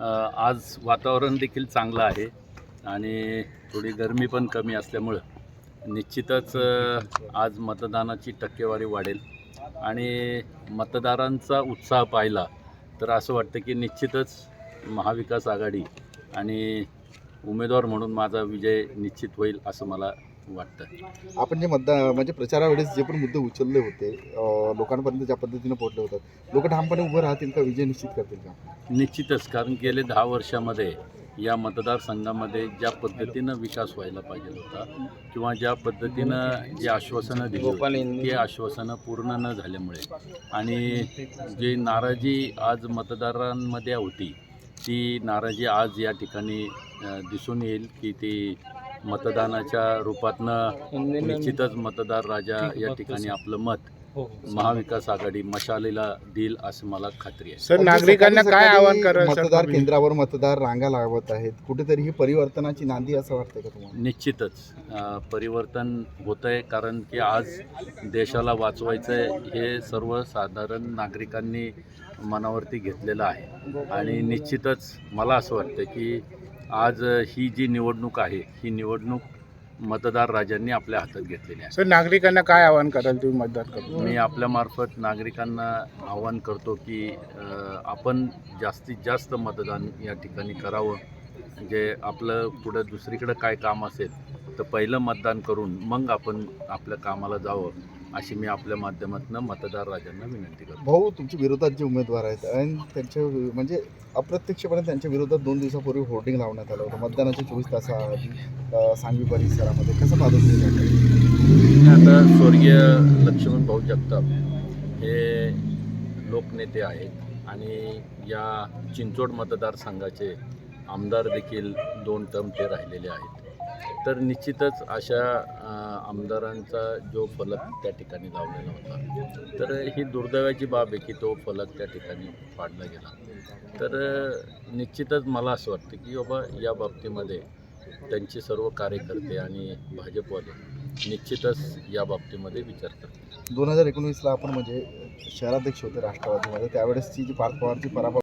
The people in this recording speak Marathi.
आज वातावरण देखील चांगलं आहे आणि थोडी गरमी पण कमी असल्यामुळं निश्चितच आज मतदानाची टक्केवारी वाढेल. आणि मतदारांचा उत्साह पाहिला तर असं वाटतं की निश्चितच महाविकास आघाडी आणि उमेदवार म्हणून माझा विजय निश्चित होईल असं मला वाटतं. आपण जे मतदान म्हणजे प्रचारावेळेस जे पण मुद्दे उचलले होते लोकांपर्यंत ज्या पद्धतीने पोहोचले होतात लोक ठामपणे उभं राहतील का? विजय निश्चित करतील का? निश्चितच कारण गेले दहा वर्षामध्ये या मतदारसंघामध्ये ज्या पद्धतीनं विकास व्हायला पाहिजे होता किंवा ज्या पद्धतीनं जी आश्वासनं दिली होती, ती आश्वासनं पूर्ण न झाल्यामुळे. आणि जी नाराजी आज मतदारांमध्ये होती ती नाराजी आज या ठिकाणी दिसून येईल की ती मतदानाच्या रूपातनं निश्चितच मतदार राजा या ठिकाणी आपलं मत महाविकास आघाडी मशालीला देईल असं मला खात्री आहे. सर नागरिकांना काय आवाहन करा मतदार केंद्रावर मतदार रांगा लावत आहेत. कुठेतरी ही परिवर्तनाची नांदी असं वाटतंय का तुम्हाला? निश्चितच. परिवर्तन होतं आहे कारण की आज देशाला वाचवायचं आहे हे सर्वसाधारण नागरिकांनी मनावरती घेतलेलं आहे. आणि निश्चितच मला असं वाटतं की आज ही जी निवडणूक आहे ही निवडणूक मतदार राजांनी आपल्या हातात घेतलेली आहे. सर नागरिकांना काय आवाहन कराल तुम्ही मतदान करून? मी आपल्यामार्फत नागरिकांना आवाहन करतो की अ, आपण जास्तीत जास्त मतदान या ठिकाणी करावं. म्हणजे आपलं पुढं दुसरीकडं काय काम असेल तर पहिलं मतदान करून मग आपण आपल्या कामाला जावं. अशी मी आपल्या माध्यमातून मतदार राजांना विनंती करतो. भाऊ तुमच्या विरोधात जे उमेदवार आहेत आणि त्यांच्या म्हणजे अप्रत्यक्षपणे त्यांच्या विरोधात दोन दिवसापूर्वी होर्डिंग लावण्यात आलं होतं. मतदानाच्या चोवीस तासाआधी सांगवी परिसरामध्ये. कसं पाहतो? आता स्वर्गीय लक्ष्मण भाऊ जगताप हे लोकनेते आहेत आणि या चिंचोड मतदारसंघाचे आमदार देखील दोन टर्म ते राहिलेले आहेत. तर निश्चितच अशा आमदारांचा जो फलक त्या ठिकाणी लावलेला होता. तर ही दुर्दैवाची बाब आहे की तो फलक त्या ठिकाणी पाडला गेला. तर निश्चितच मला असं वाटतं की बाबा या बाबतीमध्ये त्यांचे सर्व कार्यकर्ते आणि भाजपवाले निश्चितच या बाबतीमध्ये विचार करतात दोन हजार एकोणवीसला आपण म्हणजे शहराध्यक्ष होते राष्ट्रवादीमध्ये त्यावेळेसची जी पार्थ पवारची पराभव